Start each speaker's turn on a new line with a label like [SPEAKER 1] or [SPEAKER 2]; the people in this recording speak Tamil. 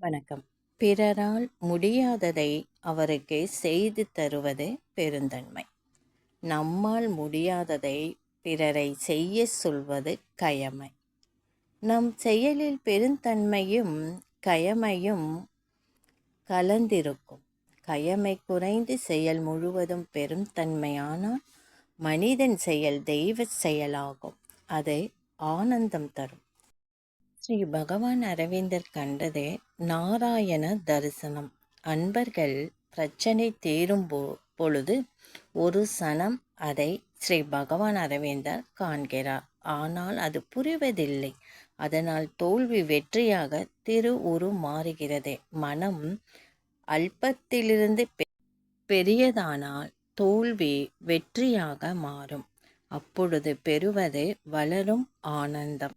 [SPEAKER 1] வணக்கம். பிறரால் முடியாததை அவருக்கு செய்து தருவது பெருந்தன்மை. நம்மால் முடியாததை பிறரை செய்ய சொல்வது கயமை. நம் செயலில் பெருந்தன்மையும் கயமையும் கலந்திருக்கும். கயமை குறைந்து செயல் முழுவதும் பெருந்தன்மையானால் மனிதன் செயல் தெய்வ செயலாகும். அது ஆனந்தம் தரும். ஸ்ரீ பகவான் அரவிந்தர் கண்டது நாராயண தரிசனம். அன்பர்கள் பிரச்சனை தேரும் பொழுது ஒரு சனம் அதை ஸ்ரீ பகவான் அரவிந்தர் காண்கிறார். ஆனால் அது புரிவதில்லை. அதனால் தோல்வி வெற்றியாக திரு உரு மாறுகிறது. மனம் அல்பத்திலிருந்து பெரியதானால் தோல்வி வெற்றியாக மாறும். அப்பொழுது பெறுவது வளரும் ஆனந்தம்.